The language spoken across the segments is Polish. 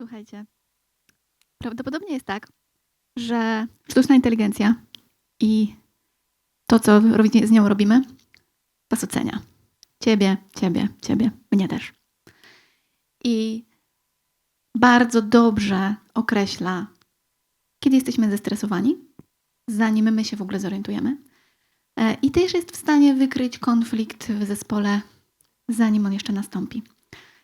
Słuchajcie, prawdopodobnie jest tak, że sztuczna inteligencja i to, co z nią robimy, was ocenia. Ciebie, ciebie, ciebie, mnie też. I bardzo dobrze określa, kiedy jesteśmy zestresowani, zanim my się w ogóle zorientujemy. E, I też jest w stanie wykryć konflikt w zespole, zanim on jeszcze nastąpi.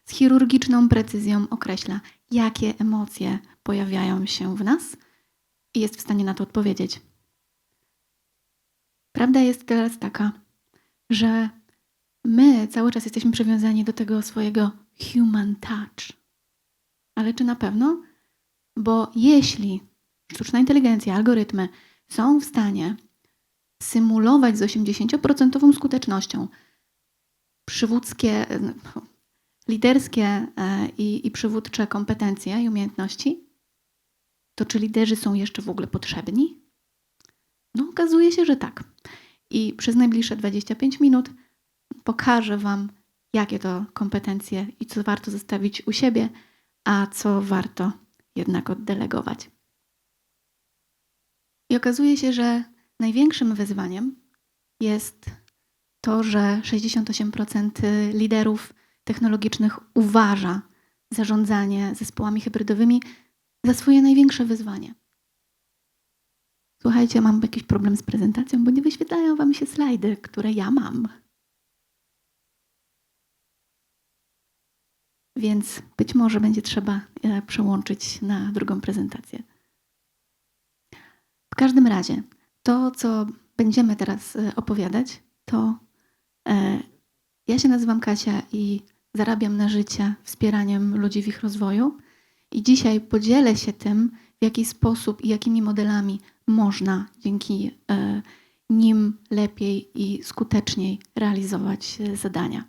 Z chirurgiczną precyzją określa, jakie emocje pojawiają się w nas i jest w stanie na to odpowiedzieć. Prawda jest teraz taka, że my cały czas jesteśmy przywiązani do tego swojego human touch. Ale czy na pewno? Bo jeśli sztuczna inteligencja, algorytmy są w stanie symulować z 80% skutecznością przywódzkie, liderskie e, i, i przywódcze kompetencje i umiejętności, to czy liderzy są jeszcze w ogóle potrzebni? No, okazuje się, że tak. I przez najbliższe 25 minut pokażę Wam, jakie to kompetencje i co warto zostawić u siebie, a co warto jednak oddelegować. I okazuje się, że największym wyzwaniem jest to, że 68% liderów technologicznych uważa zarządzanie zespołami hybrydowymi za swoje największe wyzwanie. Słuchajcie, mam jakiś problem z prezentacją, bo nie wyświetlają Wam się slajdy, które ja mam. Więc być może będzie trzeba e, przełączyć na drugą prezentację. W każdym razie, to co będziemy teraz e, opowiadać, to e, ja się nazywam Kasia i zarabiam na życie wspieraniem ludzi w ich rozwoju. I dzisiaj podzielę się tym, w jaki sposób i jakimi modelami można dzięki e, nim lepiej i skuteczniej realizować e, zadania.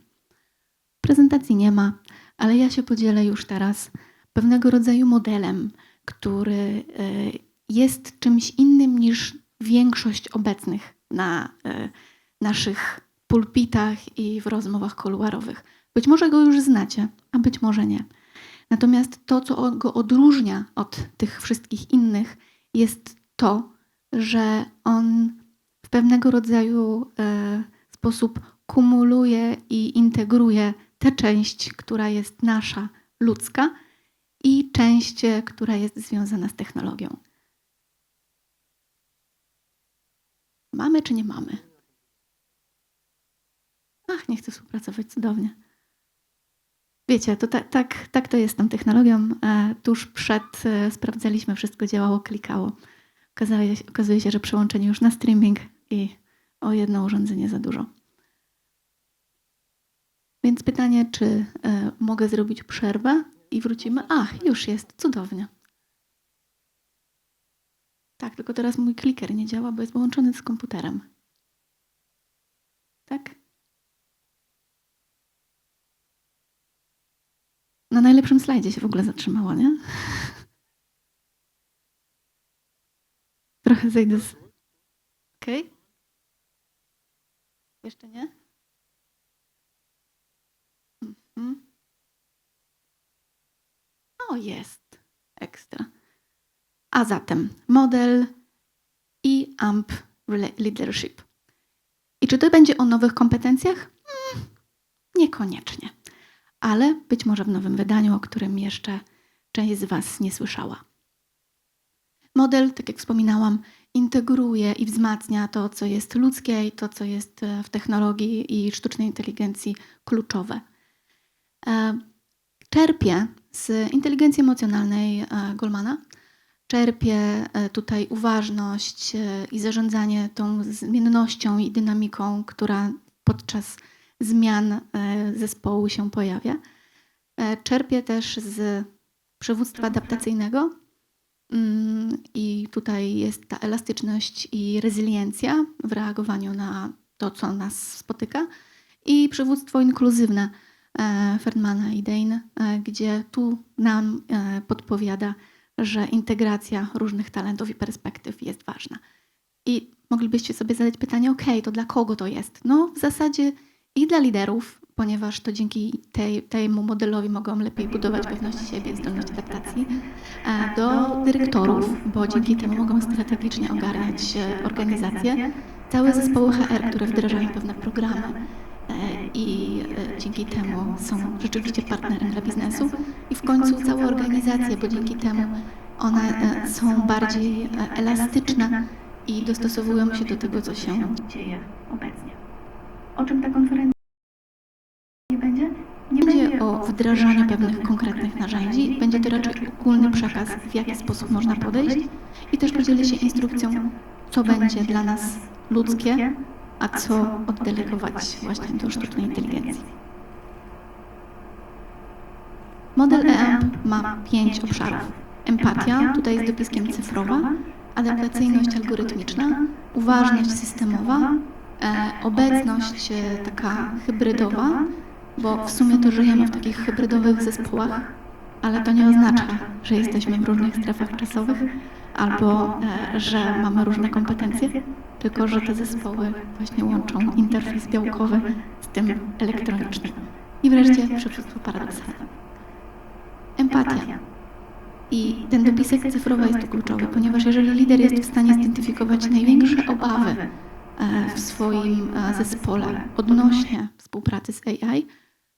Prezentacji nie ma, ale ja się podzielę już teraz pewnego rodzaju modelem, który e, jest czymś innym niż większość obecnych na naszych pulpitach i w rozmowach kuluarowych. Być może go już znacie, a być może nie. Natomiast to, co go odróżnia od tych wszystkich innych, jest to, że on w pewnego rodzaju e, sposób kumuluje i integruje tę część, która jest nasza, ludzka, i część, e, która jest związana z technologią. Mamy czy nie mamy? Ach, nie chcę współpracować, cudownie. Wiecie, to tak, tak, tak to jest tą technologią. E, tuż przed e, sprawdzaliśmy, wszystko działało, klikało. Okazuje się, okazuje się, że przełączenie już na streaming i o jedno urządzenie za dużo. Więc pytanie, czy y, mogę zrobić przerwę i wrócimy? Ach, już jest, cudownie. Tak, tylko teraz mój kliker nie działa, bo jest połączony z komputerem. Tak? Na najlepszym slajdzie się w ogóle zatrzymała, nie? Trochę zejdę z... Okej? Okay? Jeszcze nie? Mhm. O, jest. Ekstra. A zatem model i AMP Leadership. I czy to będzie o nowych kompetencjach? Hmm, niekoniecznie. Ale być może w nowym wydaniu, o którym jeszcze część z Was nie słyszała. Model, tak jak wspominałam, integruje i wzmacnia to, co jest ludzkie i to, co jest e, w technologii i sztucznej inteligencji kluczowe. E, czerpie z inteligencji emocjonalnej e, Goldmana, czerpie tutaj uważność i zarządzanie tą zmiennością i dynamiką, która podczas zmian zespołu się pojawia. Czerpie też z przywództwa adaptacyjnego, Mm, I tutaj jest ta elastyczność i rezyliencja w reagowaniu na to, co nas spotyka. I przywództwo inkluzywne e, Ferdmana i Dane, e, gdzie tu nam e, podpowiada, że integracja różnych talentów i perspektyw jest ważna. I moglibyście sobie zadać pytanie, ok, to dla kogo to jest? No, w zasadzie i dla liderów, ponieważ to dzięki tej, temu modelowi mogą lepiej budować pewność siebie, zdolność adaptacji, e, do dyrektorów, bo dzięki temu mogą strategicznie ogarniać e, organizację, całe zespoły HR, które wdrażają pewne programy e, i dzięki temu są rzeczywiście partnerem dla biznesu i w końcu całe organizacje, bo dzięki temu one są bardziej elastyczne i dostosowują się do tego, co się dzieje obecnie. O czym ta konferencja nie będzie? Nie będzie o wdrażaniu pewnych konkretnych narzędzi, będzie to raczej ogólny przekaz, w jaki sposób można podejść i też podzielę się instrukcją, co będzie dla nas ludzkie, a co oddelegować właśnie do sztucznej inteligencji. Model EAMP ma pięć obszarów. Empatia, tutaj z dopiskiem cyfrowa, adaptacyjność algorytmiczna, uważność systemowa, e, obecność e, taka hybrydowa, bo w sumie to żyjemy w takich hybrydowych zespołach, ale to nie oznacza, że jesteśmy w różnych strefach czasowych albo e, że mamy różne kompetencje, tylko że te zespoły właśnie łączą interfejs białkowy z tym elektronicznym. I wreszcie przywództwo paradoksalne. Empatia. I ten dopisek cyfrowy jest tu kluczowy, ponieważ jeżeli lider jest w stanie zidentyfikować największe obawy e, w swoim e, zespole odnośnie współpracy z AI,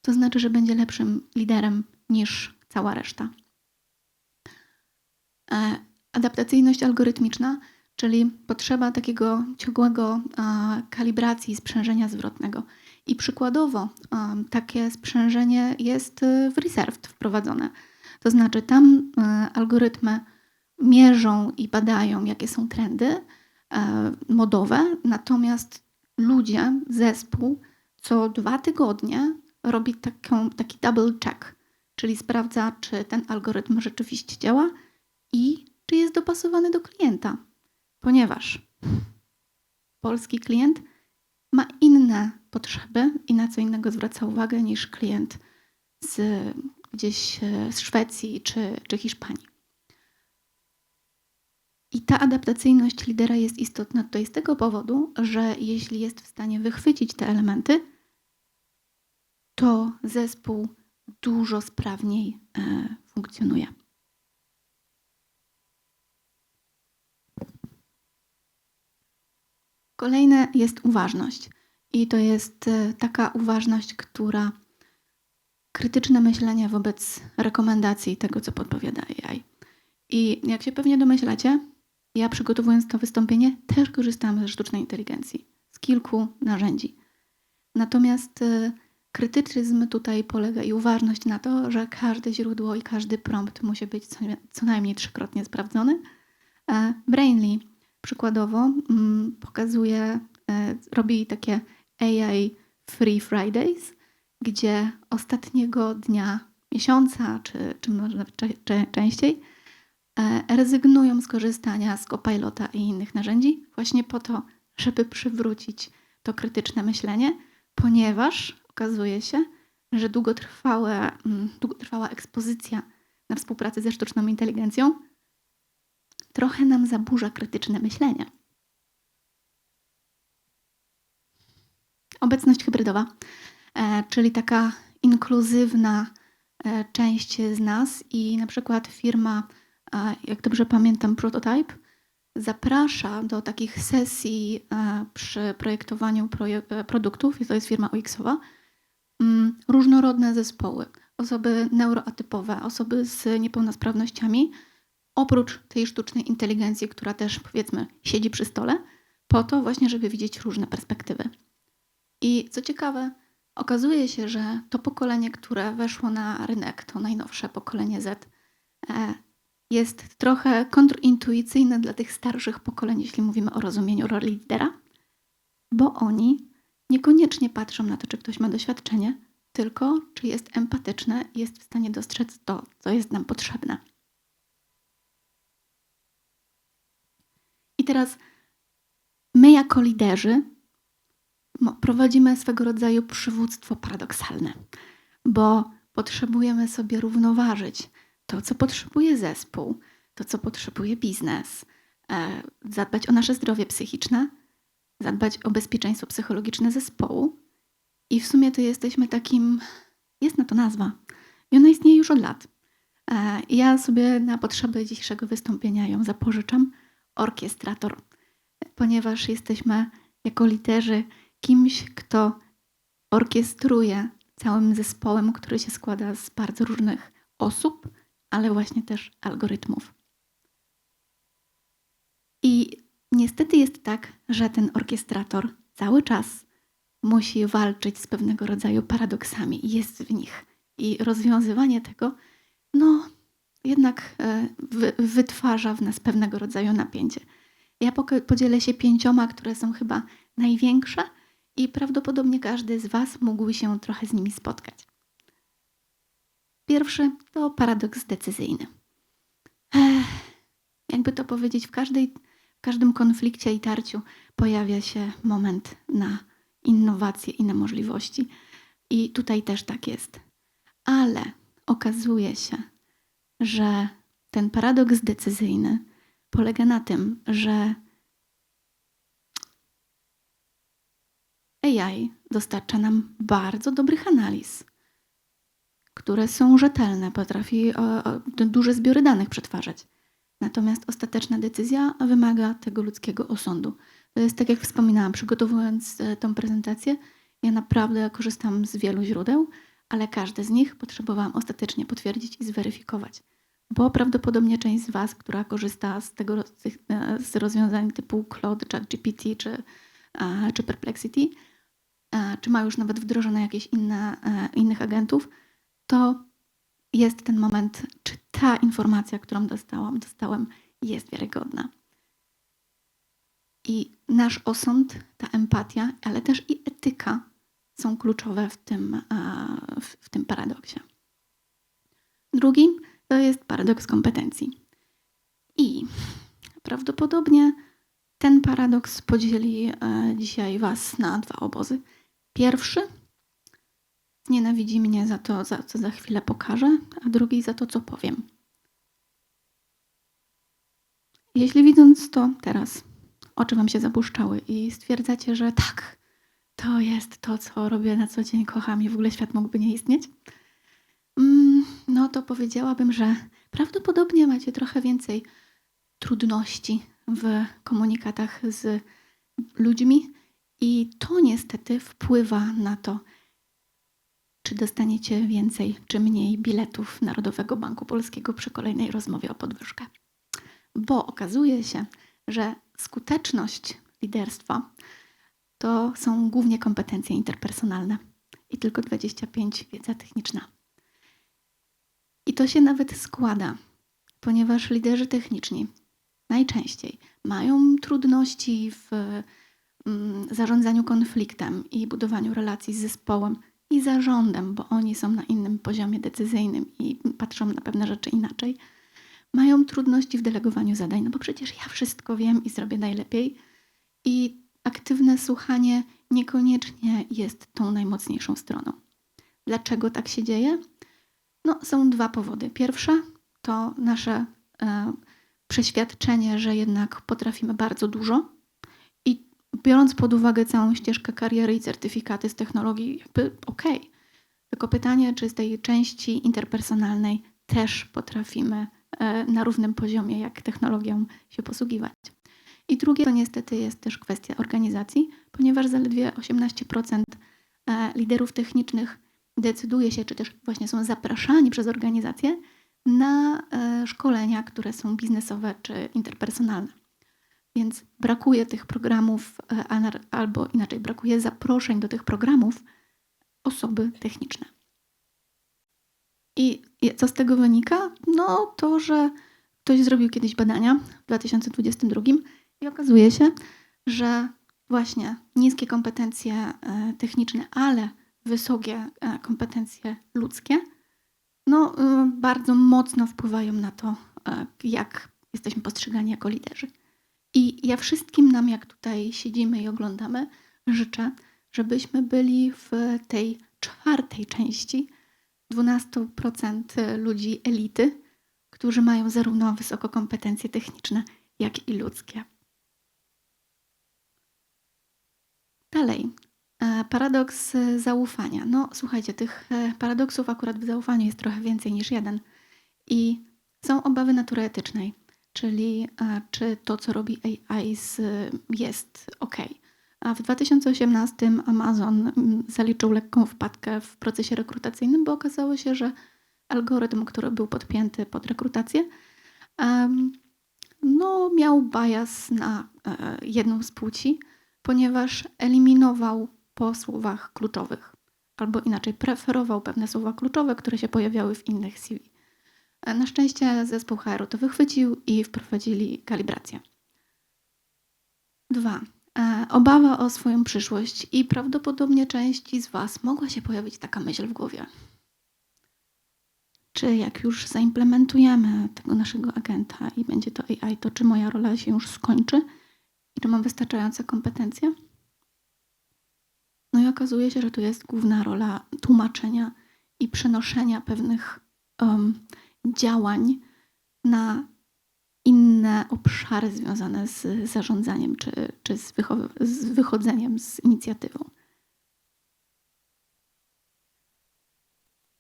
to znaczy, że będzie lepszym liderem niż cała reszta. E, Adaptacyjność algorytmiczna, czyli potrzeba takiego ciągłego e, kalibracji sprzężenia zwrotnego. I przykładowo e, takie sprzężenie jest e, w Reserved wprowadzone. To znaczy tam e, algorytmy mierzą i badają, jakie są trendy e, modowe, natomiast ludzie, zespół co dwa tygodnie robi taką, taki double check, czyli sprawdza, czy ten algorytm rzeczywiście działa i czy jest dopasowany do klienta. Ponieważ polski klient ma inne potrzeby i na co innego zwraca uwagę niż klient z gdzieś e, z Szwecji czy, czy Hiszpanii. I ta adaptacyjność lidera jest istotna tutaj z tego powodu, że jeśli jest w stanie wychwycić te elementy, to zespół dużo sprawniej e, funkcjonuje. Kolejne jest uważność. I to jest e, taka uważność, która krytyczne myślenie wobec rekomendacji tego, co podpowiada AI. I jak się pewnie domyślacie, ja przygotowując to wystąpienie też korzystałam ze sztucznej inteligencji, z kilku narzędzi. Natomiast y, krytycyzm tutaj polega i uważność na to, że każde źródło i każdy prompt musi być co, najmniej trzykrotnie sprawdzony. E, Brainly przykładowo mm, pokazuje, e, robi takie AI Free Fridays, gdzie ostatniego dnia miesiąca, czy, czy może częściej, rezygnują z korzystania z Copilota i innych narzędzi, właśnie po to, żeby przywrócić to krytyczne myślenie, ponieważ okazuje się, że długotrwałe, mm, długotrwała ekspozycja na współpracę ze sztuczną inteligencją trochę nam zaburza krytyczne myślenie. Obecność hybrydowa, e, czyli taka inkluzywna e, część z nas i na przykład firma, e, jak dobrze pamiętam, Prototype zaprasza do takich sesji e, przy projektowaniu proje- e, produktów, i to jest firma UX-owa, mm, różnorodne zespoły, osoby neuroatypowe, osoby z niepełnosprawnościami, oprócz tej sztucznej inteligencji, która też powiedzmy siedzi przy stole, po to właśnie, żeby widzieć różne perspektywy. I co ciekawe, okazuje się, że to pokolenie, które weszło na rynek, to najnowsze pokolenie Z, e, jest trochę kontrintuicyjne dla tych starszych pokoleń, jeśli mówimy o rozumieniu roli lidera, bo oni niekoniecznie patrzą na to, czy ktoś ma doświadczenie, tylko czy jest empatyczny i jest w stanie dostrzec to, co jest nam potrzebne. I teraz my, jako liderzy, mo- prowadzimy swego rodzaju przywództwo paradoksalne, bo potrzebujemy sobie równoważyć to, co potrzebuje zespół, to, co potrzebuje biznes, e, zadbać o nasze zdrowie psychiczne, zadbać o bezpieczeństwo psychologiczne zespołu. I w sumie to jesteśmy takim, jest na to nazwa i ona istnieje już od lat. E, Ja sobie na potrzeby dzisiejszego wystąpienia ją zapożyczam, orkiestrator, ponieważ jesteśmy jako liderzy kimś, kto orkiestruje całym zespołem, który się składa z bardzo różnych osób, ale właśnie też algorytmów. I niestety jest tak, że ten orkiestrator cały czas musi walczyć z pewnego rodzaju paradoksami jest w nich. I rozwiązywanie tego, no, jednak e, wy, wytwarza w nas pewnego rodzaju napięcie. Ja podzielę się pięcioma, które są chyba największe i prawdopodobnie każdy z Was mógł się trochę z nimi spotkać. Pierwszy to paradoks decyzyjny. Ech, jakby to powiedzieć, w, każdej, w każdym konflikcie i tarciu pojawia się moment na innowacje i na możliwości. I tutaj też tak jest. Ale okazuje się, że ten paradoks decyzyjny polega na tym, że AI dostarcza nam bardzo dobrych analiz, które są rzetelne, potrafi duże zbiory danych przetwarzać. Natomiast ostateczna decyzja wymaga tego ludzkiego osądu. To jest tak, jak wspominałam, przygotowując e, tą prezentację, ja naprawdę korzystam z wielu źródeł, ale każde z nich potrzebowałam ostatecznie potwierdzić i zweryfikować. Bo prawdopodobnie część z Was, która korzysta z, tego, e, z rozwiązań typu Claude, ChatGPT czy, e, czy Perplexity, czy ma już nawet wdrożone jakieś inne, innych agentów, to jest ten moment, czy ta informacja, którą dostałam, dostałem, jest wiarygodna. I nasz osąd, ta empatia, ale też i etyka są kluczowe w tym, w, tym paradoksie. Drugim to jest paradoks kompetencji. I prawdopodobnie ten paradoks podzieli e, dzisiaj Was na dwa obozy. Pierwszy nienawidzi mnie za to, za co za chwilę pokażę, a drugi za to, co powiem. Jeśli widząc to teraz, oczy Wam się zapuszczały i stwierdzacie, że tak, to jest to, co robię na co dzień, kocham i w ogóle świat mógłby nie istnieć, mm, no to powiedziałabym, że prawdopodobnie macie trochę więcej trudności w komunikatach z ludźmi i to niestety wpływa na to, czy dostaniecie więcej czy mniej biletów Narodowego Banku Polskiego przy kolejnej rozmowie o podwyżkę. Bo okazuje się, że skuteczność liderstwa to są głównie kompetencje interpersonalne i tylko 25 wiedza techniczna. I to się nawet składa, ponieważ liderzy techniczni najczęściej mają trudności w mm, zarządzaniu konfliktem i budowaniu relacji z zespołem i zarządem, bo oni są na innym poziomie decyzyjnym i patrzą na pewne rzeczy inaczej. Mają trudności w delegowaniu zadań, no bo przecież ja wszystko wiem i zrobię najlepiej. I aktywne słuchanie niekoniecznie jest tą najmocniejszą stroną. Dlaczego tak się dzieje? No, są dwa powody. Pierwsze to nasze e, przeświadczenie, że jednak potrafimy bardzo dużo biorąc pod uwagę całą ścieżkę kariery i certyfikaty z technologii, jakby okej. Okay. Tylko pytanie, czy z tej części interpersonalnej też potrafimy e, na równym poziomie, jak technologią się posługiwać. I drugie to niestety jest też kwestia organizacji, ponieważ zaledwie 18% e, liderów technicznych decyduje się, czy też właśnie są zapraszani przez organizacje na e, szkolenia, które są biznesowe czy interpersonalne. Więc brakuje tych programów, e, albo inaczej, brakuje zaproszeń do tych programów osoby techniczne. I co z tego wynika? No to, że ktoś zrobił kiedyś badania w 2022 i okazuje się, że właśnie niskie kompetencje e, techniczne, ale wysokie e, kompetencje ludzkie, no, bardzo mocno wpływają na to, jak jesteśmy postrzegani jako liderzy. Ja wszystkim nam, jak tutaj siedzimy i oglądamy, życzę, żebyśmy byli w tej czwartej części 12% ludzi elity, którzy mają zarówno wysoko kompetencje techniczne, jak i ludzkie. Dalej. E, Paradoks zaufania. No słuchajcie, tych e, paradoksów akurat w zaufaniu jest trochę więcej niż jeden. I są obawy natury etycznej, czyli e, czy to, co robi AI jest ok. A w 2018 Amazon mm, zaliczył lekką wpadkę w procesie rekrutacyjnym, bo okazało się, że algorytm, który był podpięty pod rekrutację, no, miał bias na e, jedną z płci, ponieważ eliminował po słowach kluczowych, albo inaczej preferował pewne słowa kluczowe, które się pojawiały w innych CV. Na szczęście zespół HR to wychwycił i wprowadzili kalibrację. Dwa. E, Obawa o swoją przyszłość i prawdopodobnie części z Was mogła się pojawić taka myśl w głowie. Czy jak już zaimplementujemy tego naszego agenta i będzie to AI, to czy moja rola się już skończy i czy mam wystarczające kompetencje? No i okazuje się, że to jest główna rola tłumaczenia i przenoszenia pewnych em, działań na inne obszary związane z zarządzaniem czy, czy z, z wychodzeniem z inicjatywą.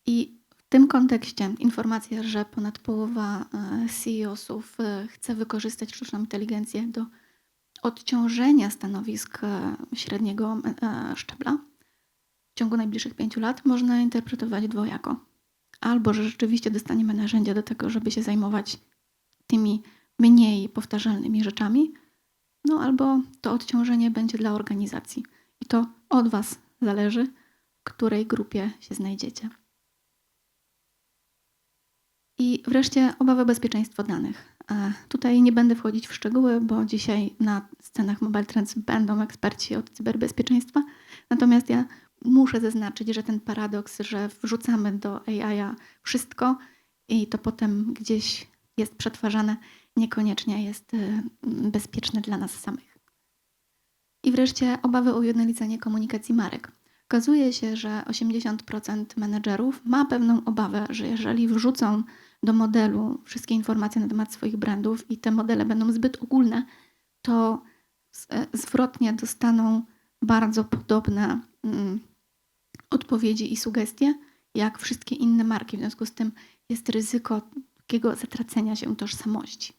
I w tym kontekście informacja, że ponad połowa e, CEO-sów e, chce wykorzystać sztuczną inteligencję do odciążenia stanowisk e, średniego szczebla w ciągu najbliższych pięciu lat można interpretować dwojako. Albo, że rzeczywiście dostaniemy narzędzia do tego, żeby się zajmować tymi mniej powtarzalnymi rzeczami, no albo to odciążenie będzie dla organizacji. I to od Was zależy, w której grupie się znajdziecie. I wreszcie obawa bezpieczeństwa danych. E, Tutaj nie będę wchodzić w szczegóły, bo dzisiaj na scenach Mobile Trends będą eksperci od cyberbezpieczeństwa. Natomiast ja muszę zaznaczyć, że ten paradoks, że wrzucamy do AI wszystko i to potem gdzieś jest przetwarzane, niekoniecznie jest e, bezpieczne dla nas samych. I wreszcie obawy o ujednolicenie komunikacji marek. Okazuje się, że 80% menedżerów ma pewną obawę, że jeżeli wrzucą do modelu wszystkie informacje na temat swoich brandów i te modele będą zbyt ogólne, to e, zwrotnie dostaną bardzo podobne mm, odpowiedzi i sugestie jak wszystkie inne marki. W związku z tym jest ryzyko takiego zatracenia się tożsamości.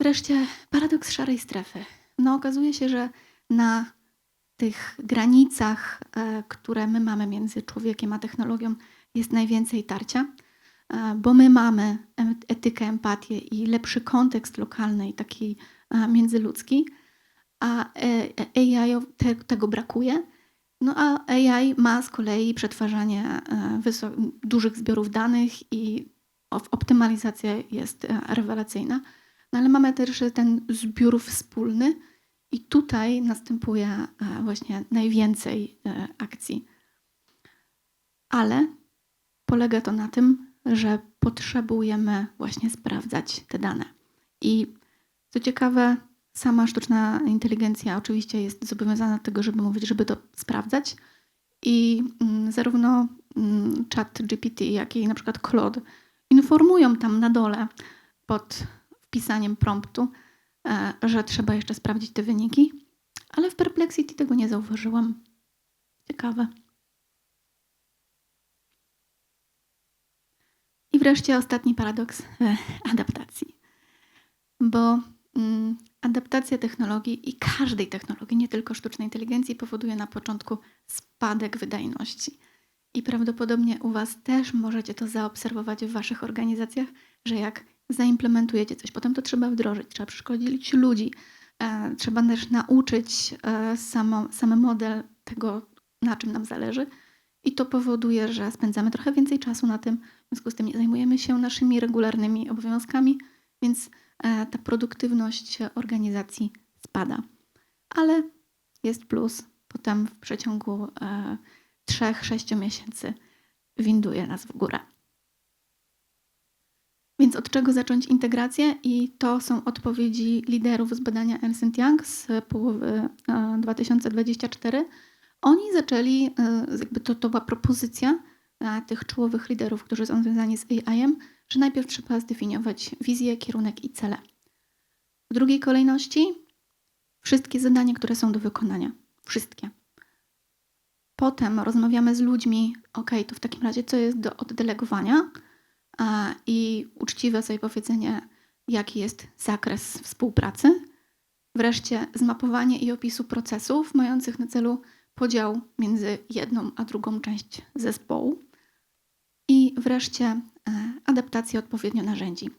Wreszcie paradoks szarej strefy. No, okazuje się, że na tych granicach, e, które my mamy między człowiekiem a technologią, jest najwięcej tarcia, e, bo my mamy em- etykę, empatię i lepszy kontekst lokalny i taki e, międzyludzki, a e, AI tego brakuje. No a AI ma z kolei przetwarzanie e, dużych zbiorów danych i op- optymalizacja jest e, rewelacyjna. No ale mamy też ten zbiór wspólny i tutaj następuje e, właśnie najwięcej akcji. Ale polega to na tym, że potrzebujemy właśnie sprawdzać te dane. I co ciekawe, sama sztuczna inteligencja oczywiście jest zobowiązana do tego, żeby mówić, żeby to sprawdzać. I mm, zarówno mm, chat GPT, jak i na przykład Claude informują tam na dole pod wpisaniem promptu, e, że trzeba jeszcze sprawdzić te wyniki, ale w Perplexity tego nie zauważyłam. Ciekawe. I wreszcie ostatni paradoks e, adaptacji. Bo mm, adaptacja technologii i każdej technologii, nie tylko sztucznej inteligencji, powoduje na początku spadek wydajności. I prawdopodobnie u Was też możecie to zaobserwować w Waszych organizacjach, że jak zaimplementujecie coś, potem to trzeba wdrożyć, trzeba przeszkolić ludzi, e, trzeba też nauczyć e, samo, sam model tego, na czym nam zależy. I to powoduje, że spędzamy trochę więcej czasu na tym, w związku z tym nie zajmujemy się naszymi regularnymi obowiązkami, więc ta produktywność organizacji spada. Ale jest plus, potem w przeciągu e, 3-6 miesięcy winduje nas w górę. Więc od czego zacząć integrację? I to są odpowiedzi liderów z badania Ernst Young z połowy e, 2024. Oni zaczęli, e, jakby to, to była propozycja tych czołowych liderów, którzy są związani z AI-em, że najpierw trzeba zdefiniować wizję, kierunek i cele. W drugiej kolejności wszystkie zadania, które są do wykonania. Wszystkie. Potem rozmawiamy z ludźmi, ok, to w takim razie co jest do oddelegowania a, i uczciwe sobie powiedzenie, jaki jest zakres współpracy. Wreszcie zmapowanie i opisu procesów mających na celu podział między jedną a drugą część zespołu. I wreszcie e, adaptacja odpowiednio narzędzi,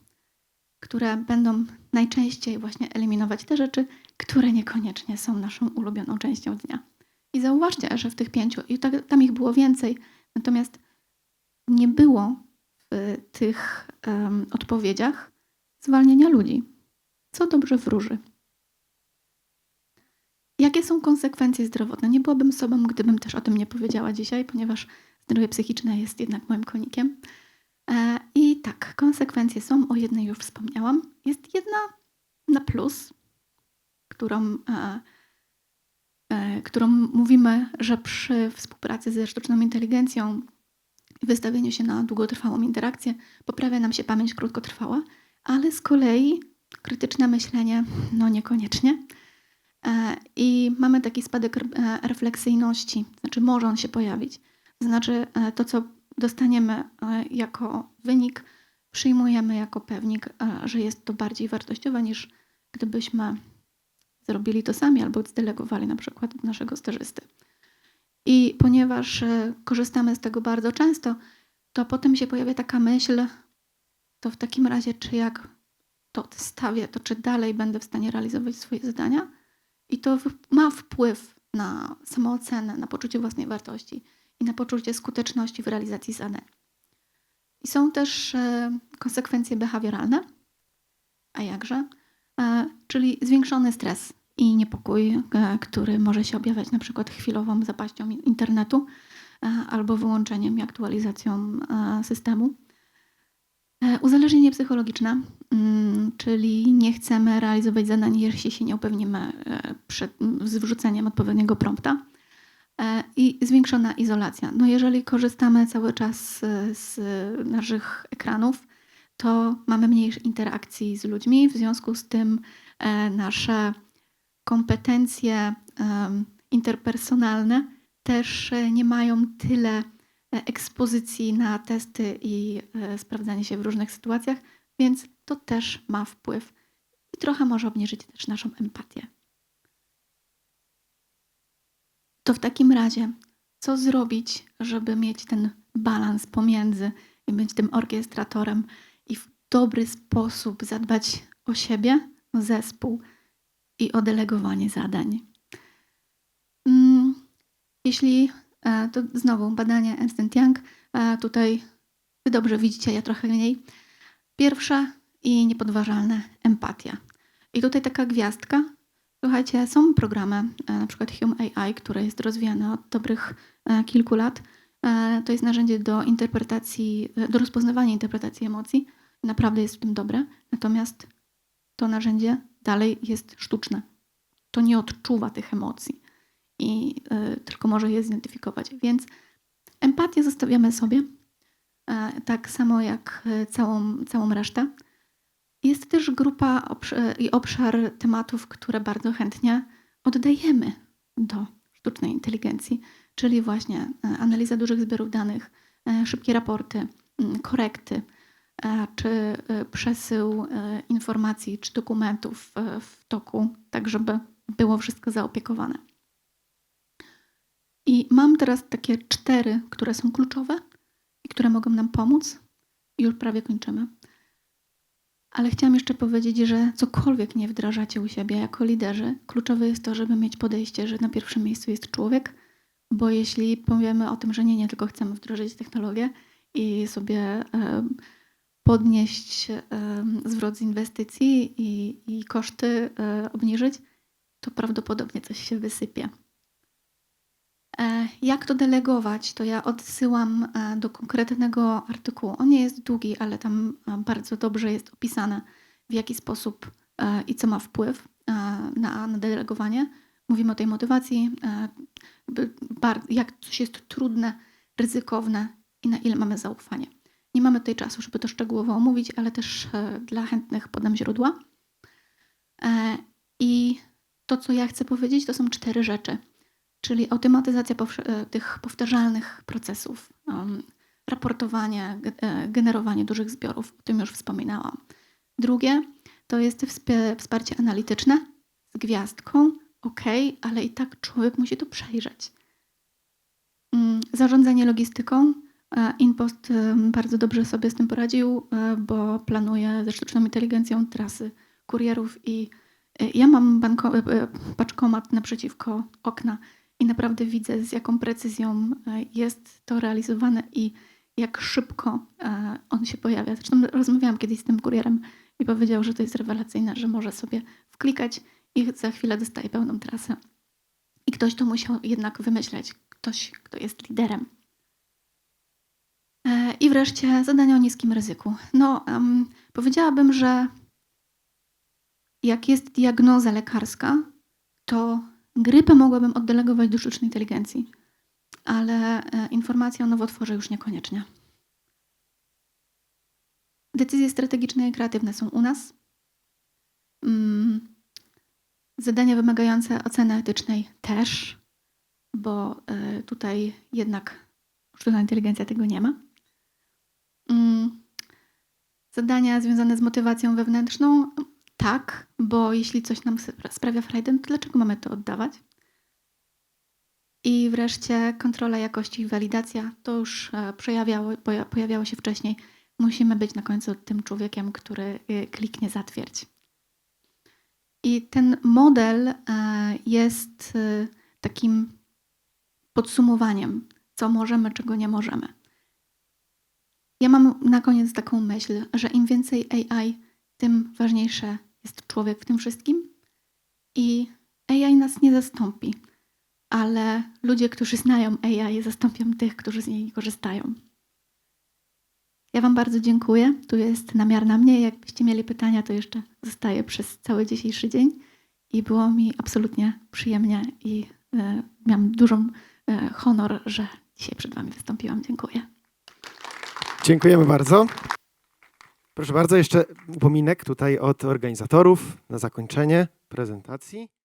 które będą najczęściej właśnie eliminować te rzeczy, które niekoniecznie są naszą ulubioną częścią dnia. I zauważcie, że w tych pięciu, i tak, tam ich było więcej, natomiast nie było w tych um, odpowiedziach zwalniania ludzi, co dobrze wróży. Jakie są konsekwencje zdrowotne? Nie byłabym sobą, gdybym też o tym nie powiedziała dzisiaj, ponieważ zdrowie psychiczne jest jednak moim konikiem. E, I tak, konsekwencje są, o jednej już wspomniałam. Jest jedna na plus, którą, e, e, którą mówimy, że przy współpracy ze sztuczną inteligencją i wystawieniu się na długotrwałą interakcję poprawia nam się pamięć krótkotrwała, ale z kolei krytyczne myślenie, no niekoniecznie. I mamy taki spadek refleksyjności, znaczy może on się pojawić. Znaczy to, co dostaniemy jako wynik, przyjmujemy jako pewnik, że jest to bardziej wartościowe niż gdybyśmy zrobili to sami albo zdelegowali na przykład od naszego stażysty. I ponieważ e, korzystamy z tego bardzo często, to potem się pojawia taka myśl, to w takim razie, czy jak to odstawię, to czy dalej będę w stanie realizować swoje zadania? I to ma wpływ na samoocenę, na poczucie własnej wartości i na poczucie skuteczności w realizacji zadań. I są też e, konsekwencje behawioralne, a jakże? E, czyli zwiększony stres i niepokój, e, który może się objawiać na przykład chwilową zapaścią internetu albo wyłączeniem i aktualizacją systemu. Uzależnienie psychologiczne, mm, czyli nie chcemy realizować zadań, jeśli się nie upewnimy przed wrzuceniem odpowiedniego prompta. E, i zwiększona izolacja. No jeżeli korzystamy cały czas e, z naszych ekranów, to mamy mniej interakcji z ludźmi, w związku z tym e, nasze kompetencje interpersonalne też nie mają tyle ekspozycji na testy i sprawdzanie się w różnych sytuacjach, więc to też ma wpływ i trochę może obniżyć też naszą empatię. To w takim razie, co zrobić, żeby mieć ten balans pomiędzy i być tym orkiestratorem i w dobry sposób zadbać o siebie, zespół i o delegowanie zadań? Mm, jeśli e, to znowu badanie Ernst Young, e, tutaj wy dobrze widzicie, ja trochę mniej. Pierwsza i niepodważalna empatia. I tutaj taka gwiazdka, Słuchajcie, są programy, e, na przykład Hume AI, które jest rozwijane od dobrych e, kilku lat. E, to jest narzędzie do interpretacji, do rozpoznawania interpretacji emocji. Naprawdę jest w tym dobre. Natomiast to narzędzie dalej jest sztuczne. To nie odczuwa tych emocji i tylko może je zidentyfikować. Więc empatię zostawiamy sobie, tak samo jak całą, całą resztę. Jest też grupa i obszar tematów, które bardzo chętnie oddajemy do sztucznej inteligencji, czyli właśnie e, analiza dużych zbiorów danych, e, szybkie raporty, korekty, e, czy przesył informacji czy dokumentów w toku, tak żeby było wszystko zaopiekowane. I mam teraz takie cztery, które są kluczowe i które mogą nam pomóc. Już prawie kończymy. Ale chciałam jeszcze powiedzieć, że cokolwiek nie wdrażacie u siebie jako liderzy, kluczowe jest to, żeby mieć podejście, że na pierwszym miejscu jest człowiek, bo jeśli powiemy o tym, że nie, nie tylko chcemy wdrożyć technologię i sobie podnieść zwrot z inwestycji i, i koszty e, obniżyć, to prawdopodobnie coś się wysypie. E, jak to delegować? To ja odsyłam e, do konkretnego artykułu. On nie jest długi, ale tam e, bardzo dobrze jest opisane, w jaki sposób i co ma wpływ na, na delegowanie. Mówimy o tej motywacji, jak coś jest trudne, ryzykowne i na ile mamy zaufanie. Nie mamy tutaj czasu, żeby to szczegółowo omówić, ale też dla chętnych podam źródła. I to, co ja chcę powiedzieć, to są cztery rzeczy czyli automatyzacja e, tych powtarzalnych procesów, raportowanie, e, generowanie dużych zbiorów, o tym już wspominałam. Drugie to jest wsparcie analityczne z gwiazdką, ok, ale i tak człowiek musi to przejrzeć. Mm, Zarządzanie logistyką. E, InPost bardzo dobrze sobie z tym poradził, bo planuje ze sztuczną inteligencją trasy kurierów i ja mam banko, paczkomat naprzeciwko okna i naprawdę widzę z jaką precyzją e, jest to realizowane i jak szybko e, on się pojawia. Zresztą rozmawiałam kiedyś z tym kurierem i powiedział, że to jest rewelacyjne, że może sobie wklikać i za chwilę dostaje pełną trasę. I ktoś to musiał jednak wymyśleć, ktoś, kto jest liderem. E, I wreszcie zadania o niskim ryzyku. No, em, powiedziałabym, że jak jest diagnoza lekarska, to grypę mogłabym oddelegować do sztucznej inteligencji, ale e, informacja o nowotworze już niekoniecznie. Decyzje strategiczne i kreatywne są u nas. Mm, Zadania wymagające oceny etycznej też, bo e, tutaj jednak sztuczna inteligencja tego nie ma. Mm, Zadania związane z motywacją wewnętrzną tak, bo jeśli coś nam spra- sprawia frajdę, to dlaczego mamy to oddawać? I wreszcie kontrola jakości i walidacja. To już e, przejawiało, poja- pojawiało się wcześniej. Musimy być na końcu tym człowiekiem, który y, kliknie zatwierdź. I ten model e, jest takim podsumowaniem, co możemy, czego nie możemy. Ja mam na koniec taką myśl, że im więcej AI, tym ważniejsze jest człowiek w tym wszystkim. I AI nas nie zastąpi, ale ludzie, którzy znają AI, zastąpią tych, którzy z niej korzystają. Ja Wam bardzo dziękuję. Tu jest namiar na mnie. Jakbyście mieli pytania, to jeszcze zostaję przez cały dzisiejszy dzień. I było mi absolutnie przyjemnie i e, miałam dużą e, honor, że dzisiaj przed Wami wystąpiłam. Dziękuję. Dziękujemy bardzo. Proszę bardzo, jeszcze upominek tutaj od organizatorów na zakończenie prezentacji.